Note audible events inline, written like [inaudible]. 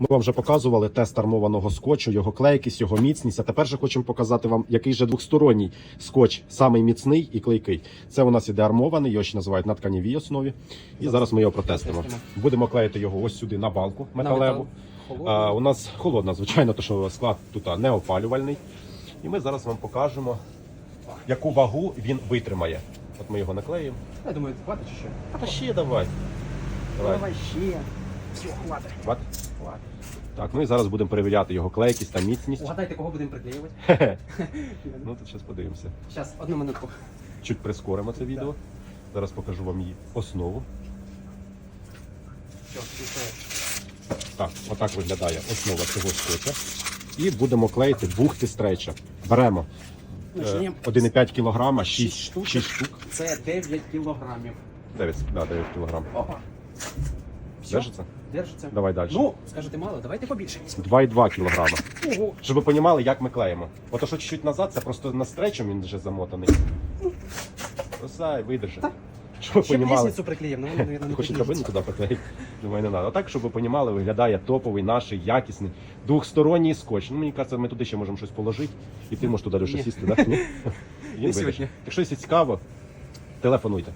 Ми вам вже показували тест армованого скотчу, його клейкість, його міцність. А тепер же хочемо показати вам, який же двохсторонній скотч, самий міцний і клейкий. Це у нас іде армований, його ще називають на тканівій основі. І зараз ми його протестимо. Протестимо. Будемо клеїти його ось сюди на балку металеву. А, у нас холодна, звичайно, то що склад тут не опалювальний. І ми зараз вам покажемо, яку вагу він витримає. От ми його наклеїмо. Я думаю, хватить чи? А та ще давай. Давай. Давай ще. Все, хватить. Хват. Хватить. Так, ну і зараз будемо перевіряти його клейкість та міцність. Угадайте, кого будемо приклеювати? Ну тут зараз подивимося. Зараз, одну минутку. Чуть прискоримо це відео. Зараз покажу вам її основу. Все. Так, отак виглядає основа цього скотча. І будемо клеїти бухти стрейча. Беремо Ну, е, ще ні. 1,5 кг, 6, штук. 6 штук. Це 9 кілограмів. 9, да, 9 кг. Опа. Все, Держиться? держиться. Давай далі. Ну, скажете мало, давайте побільше візьмемо. 2,2 кг. Ого. Щоб ви розуміли, як ми клеїмо. Ото що чуть-чуть назад, це просто на стречом він вже замотаний. Осай, видержи. Так. Щоб ви Ще б розуміли. лестницю приклеїмо, ну, мабуть, не Ти хочеш приклеїться. драбину туди поклеїти? Думаю, не треба. Отак, щоб ви розуміли, виглядає топовий, наш, якісний, двохсторонній скотч. Ну, мені кажеться, ми туди ще можемо щось положити, і ти можеш туди Леша, Ні. сісти, [laughs] так? Ні? Він сьогодні. Якщо щось цікаво, телефонуйте.